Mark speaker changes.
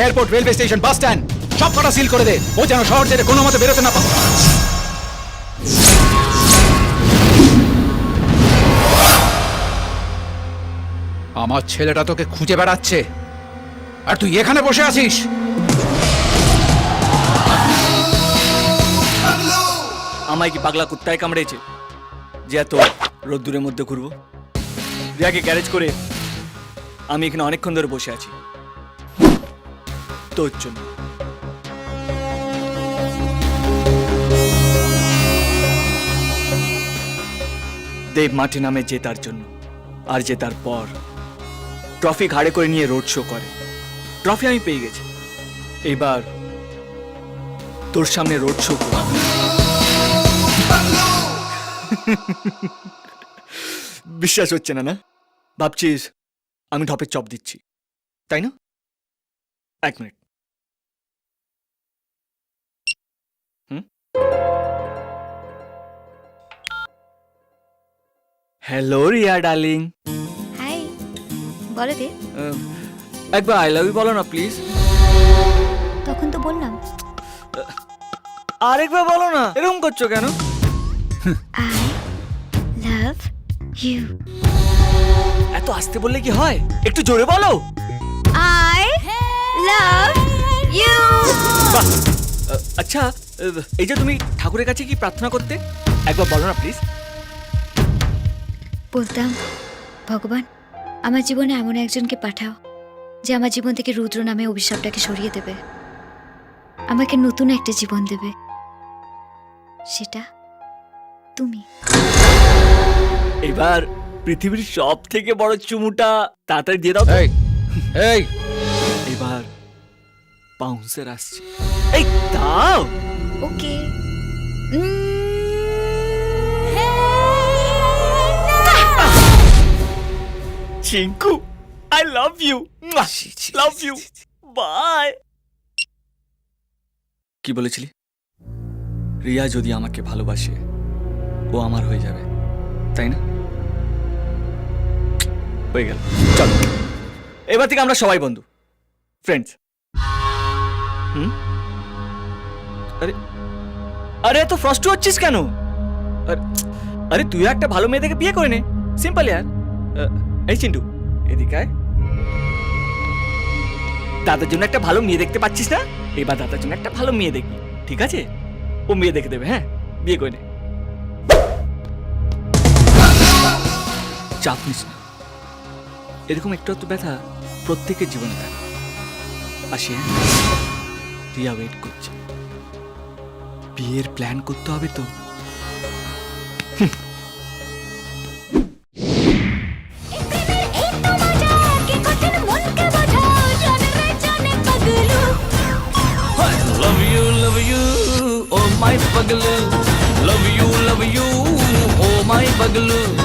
Speaker 1: Airport, railway station, bus stand সব কটা seal করে দে। ও যেন শহর ছেড়ে কোনো মতে বেরোতে না পারে। আমার ছেলেটা তোকে খুঁজে বেড়াচ্ছে। আর তুই এখানে বসে আছিস?
Speaker 2: আমায় কি পাগলা কুত্তায় কামড়েছে? যে এত রোদ্দুরের মধ্যে ঘুরবো? রিয়াকে গ্যারেজ করে আমি এখানে অনেকক্ষণ ধরে বসে আছি। তোর জন্য দেব মাঠে নামে জেতার জন্য, আর জেতার পর ট্রফি ঘাড়ে করে নিয়ে রোড শো করে। ট্রফি আমি পেয়ে গেছি। এবার তোর সামনে রোড শো বিশ্বাস হচ্ছে না না? ভাবছিস আমি ঢপের চপ দিচ্ছি, তাই না? এক minute. Hello Riya darling
Speaker 3: hi বলো দে।
Speaker 2: একবার আই লাভ ইউ বলো না প্লিজ
Speaker 3: তখন তো বললাম।
Speaker 2: আরেকবার বলো না এরকম করছ কেন?
Speaker 3: আই লাভ ইউ
Speaker 2: এত আসতে বললে কি হয়? একটু জোরে বলো।
Speaker 3: আই লাভ ইউ
Speaker 2: আচ্ছা এই যে তুমি ঠাকুরের কাছে কি প্রার্থনা করতে? একবার বলো না প্লিজ
Speaker 3: বলতাম ভগবান আমার জীবনে এমন একজনকে পাঠাও যে আমার জীবন থেকে রুদ্র নামে অভিশাপটাকে সরিয়ে দেবে। আমাকে নতুন একটা জীবন দেবে। সেটা তুমি।
Speaker 2: এবার পৃথিবীর সব থেকে বড় চুমুটা তাড়াতাড়ি দিয়ে দাও।
Speaker 1: এই এই।
Speaker 2: এবার বাউন্সার আসছে। এই দাও।
Speaker 3: Okay
Speaker 2: Chinku I love you love you bye কি বলেছিলি? রিয়া যদি আমাকে ভালোবাসে ও আমার হয়ে যাবে তাই না? হয়ে গেল। চল। এবার থেকে আমরা সবাই বন্ধু। ফ্রেন্ডস হুম? আরে আরে এত ফ্রস্ট হচ্ছিস কেন? আরে- তুই একটা ভালো মেয়ে দেখে বিয়ে করে নে। সিম্পল ইয়ার। এই চিন্টু, এদিকে দাদার জন্য একটা ভালো মেয়ে দেখতে পাচ্ছিস না? এবার দাদার জন্য একটা ভালো মেয়ে দেখবি, ঠিক আছে? ও মেয়ে দেখে দেবে হ্যাঁ? বিয়ে করে নে। চাপ নিস না। এরকম একটু একটু ব্যথা প্রত্যেকের জীবনে থাকে। আসি রিয়া ওয়েট করছে বিয়ের প্ল্যান করতে হবে তো
Speaker 4: oh my paglu.